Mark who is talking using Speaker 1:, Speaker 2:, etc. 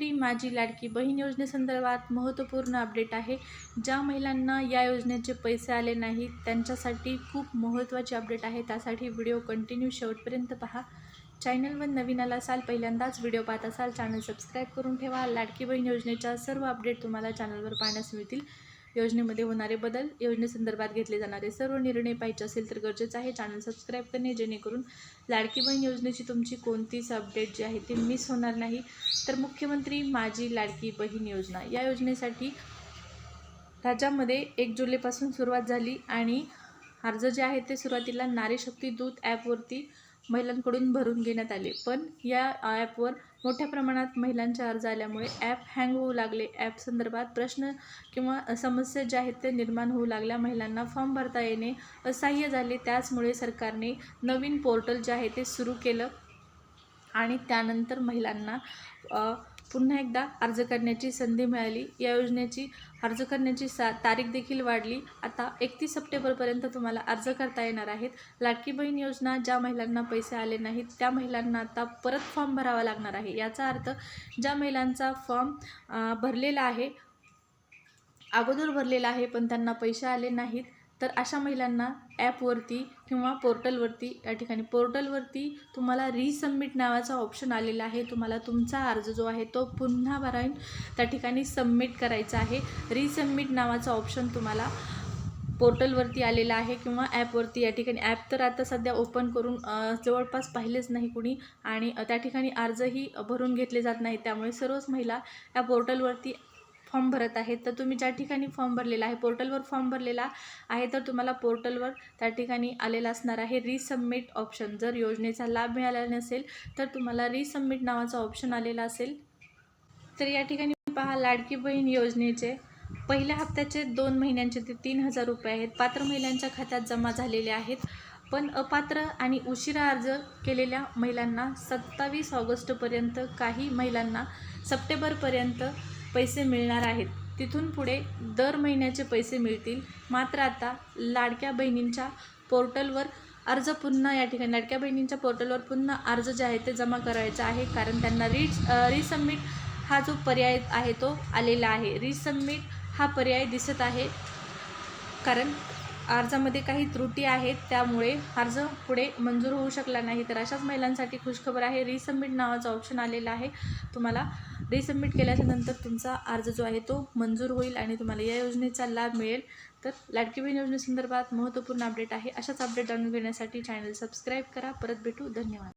Speaker 1: प्रधानमंत्री माझी लाडकी बहीण योजनेसंदर्भात महत्त्वपूर्ण अपडेट आहे. ज्या महिलांना या योजनेचे पैसे आले नाहीत त्यांच्यासाठी खूप महत्त्वाची अपडेट आहे. त्यासाठी व्हिडिओ कंटिन्यू शेवटपर्यंत पहा. चॅनलवर नवीन आला असाल पहिल्यांदाच व्हिडिओ पाहत असाल चॅनल सबस्क्राईब करून ठेवा. लाडकी बहीण योजनेच्या सर्व अपडेट तुम्हाला चॅनलवर पाहण्यास मिळतील. योजनेमध्ये होणारे बदल योजनेसंदर्भात घेतले जाणारे सर्व निर्णय पाहिजे असेल तर गरजेचं आहे. चॅनल सबस्क्राईब करणे जेणेकरून लाडकी बहीण योजनेची तुमची कोणतीच अपडेट जी आहे ती मिस होणार नाही. तर मुख्यमंत्री माझी लाडकी बहीण योजना. या योजनेसाठी राज्यामध्ये एक जुलैपासून सुरुवात झाली आणि अर्ज जे आहेत ते सुरुवातीला नारी शक्ती दूत ॲपवरती महिलांकडून भरून घेण्यात आले. पण या ॲपवर मोठ्या प्रमाणात महिलांचे अर्ज आल्यामुळे ॲप हँग होऊ लागले. ॲप संदर्भात प्रश्न किंवा समस्या ज्या आहेत ते निर्माण होऊ लागल्या. महिलांना फॉर्म भरता येणे असह्य झाले. त्याचमुळे सरकारने नवीन पोर्टल जे आहे ते सुरू केलं आणि त्यानंतर महिलांना पुन्हा एकदा अर्ज करण्याची संधी मिळाली. या योजनेची अर्ज करण्याची सा तारीख देखील वाढली. आता एकतीस सप्टेंबरपर्यंत तुम्हाला अर्ज करता येणार आहेत. लाडकी बहीण योजना ज्या महिलांना पैसे आले नाहीत त्या महिलांना आता परत फॉर्म भरावा लागणार आहे. याचा अर्थ ज्या महिलांचा फॉर्म भरलेला आहे अगोदर भरलेला आहे पण त्यांना पैसे आले नाहीत तर अशा महिलांना ॲपवरती किंवा पोर्टलवरती या ठिकाणी पोर्टलवरती तुम्हाला रिसबमिट नावाचा ऑप्शन आलेला आहे. तुम्हाला तुमचा अर्ज जो आहे तो पुन्हा भरायन त्या ठिकाणी सबमिट करायचा आहे. रिसबमिट नावाचा ऑप्शन तुम्हाला पोर्टलवरती आलेला आहे किंवा ॲपवरती. या ठिकाणी ॲप तर आता सध्या ओपन करून जवळपास पाहिलेच नाही कुणी आणि त्या ठिकाणी अर्जही भरून घेतले जात नाही त्यामुळे सर्वच महिला या पोर्टलवरती फॉर्म भरत आहेत तर तुम्ही ज्या ठिकाणी फॉर्म भरलेला आहे पोर्टलवर फॉर्म भरलेला आहे तर तुम्हाला पोर्टलवर त्या ठिकाणी आलेला असणार आहे रिसबमिट ऑप्शन जर योजनेचा लाभ मिळाला नसेल तर तुम्हाला रिसबमिट नावाचा ऑप्शन आलेला असेल. तर या ठिकाणी पहा लाडकी बहीण योजनेचे पहिल्या हप्त्याचे दोन महिन्यांचे ते तीन हजार रुपये आहेत. पात्र महिलांच्या खात्यात जमा झालेले आहेत. पण अपात्र आणि उशिरा अर्ज केलेल्या महिलांना सत्तावीस ऑगस्टपर्यंत काही महिलांना सप्टेंबरपर्यंत पैसे मिळणार आहेत. तिथून पुढे दर महिन्याचे पैसे मिळतील. मात्र आता लाडक्या बहिणींच्या पोर्टलवर अर्ज पुन्हा या ठिकाणी लाडक्या बहिणींच्या पोर्टलवर पुन्हा अर्ज जे आहे ते जमा करायचा आहे. कारण त्यांना रीच रिसबमिट हा जो पर्याय आहे तो आलेला आहे. रिसबमिट हा पर्याय दिसत आहे. कारण अर्जामध्ये काही त्रुटी आहेत. त्यामुळे अर्ज पुढे मंजूर होऊ शकला नाही. तर अशाच महिलांसाठी खुशखबर आहे. रिसबमिट नावाचा ऑप्शन आलेला आहे. तुम्हाला रिसबमिट केल्याच्यानंतर तुमचा अर्ज जो आहे तो मंजूर होईल आणि तुम्हाला या योजनेचा लाभ मिळेल. तर लाडकी बहीण योजनेसंदर्भात महत्त्वपूर्ण अपडेट आहे. अशाच अपडेट जाणून घेण्यासाठी चॅनल सबस्क्राईब करा. परत भेटू. धन्यवाद.